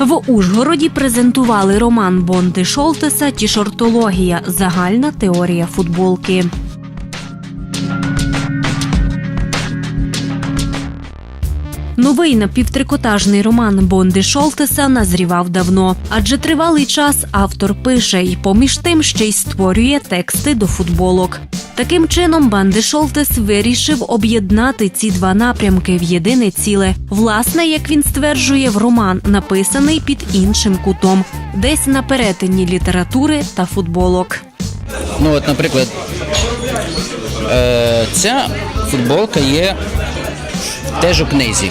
В Ужгороді презентували роман Бонди Шолтеса Тішортологія. Загальна теорія футболки. Новий напівтрикотажний роман Бонди Шолтеса назрівав давно, адже тривалий час автор пише і поміж тим ще й створює тексти до футболок. Таким чином, Банди Шолтес вирішив об'єднати ці два напрямки в єдине ціле. Власне, як він стверджує, в роман написаний під іншим кутом, десь на перетині літератури та футболок. Ну, от, наприклад, е, ця футболка є теж у книзі.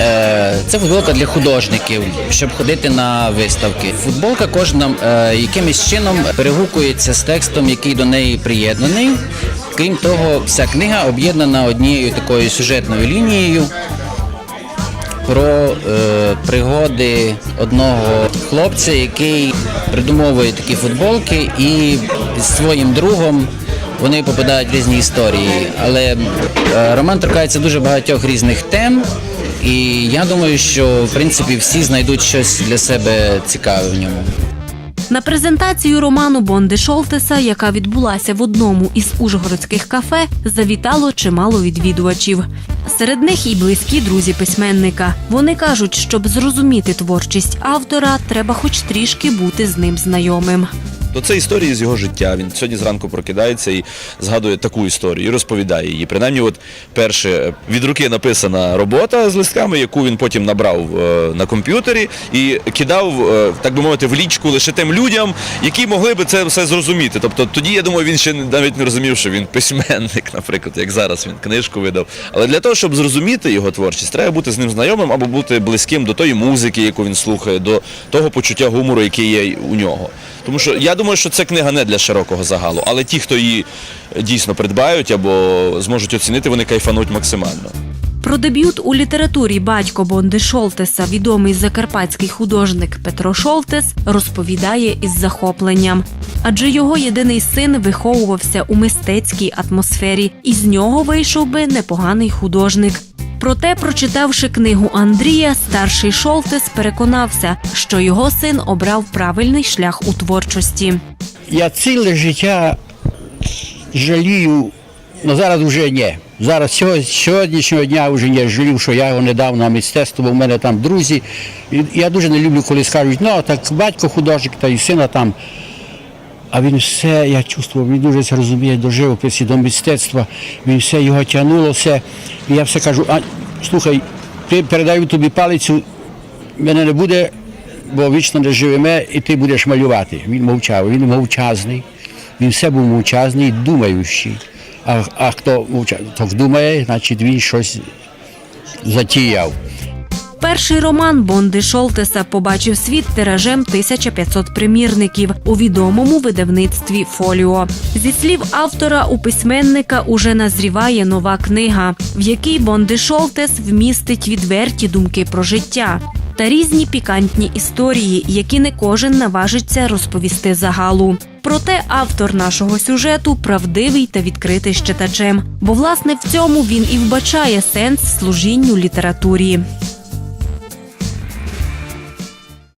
Е, це футболка для художників, щоб ходити на виставки. Футболка кожна е, якимось чином перегукується з текстом, який до неї приєднаний. Крім того, вся книга об'єднана однією такою сюжетною лінією про е, пригоди одного хлопця, який придумовує такі футболки, і з своїм другом вони попадають в різні історії. Але е, роман торкається дуже багатьох різних тем. І я думаю, що в принципі всі знайдуть щось для себе цікаве в ньому. На презентацію роману Бонди Шолтеса, яка відбулася в одному із ужгородських кафе, завітало чимало відвідувачів. Серед них і близькі друзі письменника. Вони кажуть, щоб зрозуміти творчість автора, треба хоч трішки бути з ним знайомим. То це історії з його життя. Він сьогодні зранку прокидається і згадує таку історію і розповідає її. Принаймні, от перше від руки написана робота з листками, яку він потім набрав е, на комп'ютері і кидав, е, так би мовити, в лічку лише тим людям, які могли би це все зрозуміти. Тобто тоді я думаю, він ще навіть не розумів, що він письменник, наприклад, як зараз він книжку видав. Але для того, щоб зрозуміти його творчість, треба бути з ним знайомим або бути близьким до тої музики, яку він слухає, до того почуття гумору, яке є у нього. Тому що я думаю, що ця книга не для широкого загалу, але ті, хто її дійсно придбають або зможуть оцінити, вони кайфануть максимально. Про дебют у літературі батько Бонди Шолтеса, відомий закарпатський художник Петро Шолтес, розповідає із захопленням. Адже його єдиний син виховувався у мистецькій атмосфері, і з нього вийшов би непоганий художник. Проте, прочитавши книгу Андрія, старший Шолтес переконався, що його син обрав правильний шлях у творчості. Я ціле життя жалію, ну зараз вже ні. Зараз сьогодні, сьогоднішнього дня вже не жалів, що я його не дав на мистецтво, бо в мене там друзі. І я дуже не люблю, коли скажуть, ну так батько художник та і сина там. А він все, я чувствував, він дуже це розуміє до живопису, до мистецтва, він все його тягнуло, все. І я все кажу, а слухай, ти передаю тобі палицю, мене не буде, бо вічно не живемо, і ти будеш малювати. Він мовчав, він мовчазний, він все був мовчазний, думаючий. А, а хто мовчав, думає, значить він щось затіяв. Перший роман Бонди Шолтеса побачив світ тиражем 1500 примірників у відомому видавництві Фоліо. Зі слів автора, у письменника уже назріває нова книга, в якій Бонди Шолтес вмістить відверті думки про життя та різні пікантні історії, які не кожен наважиться розповісти загалу. Проте автор нашого сюжету правдивий та відкритий з читачем, бо власне в цьому він і вбачає сенс служінню літературі.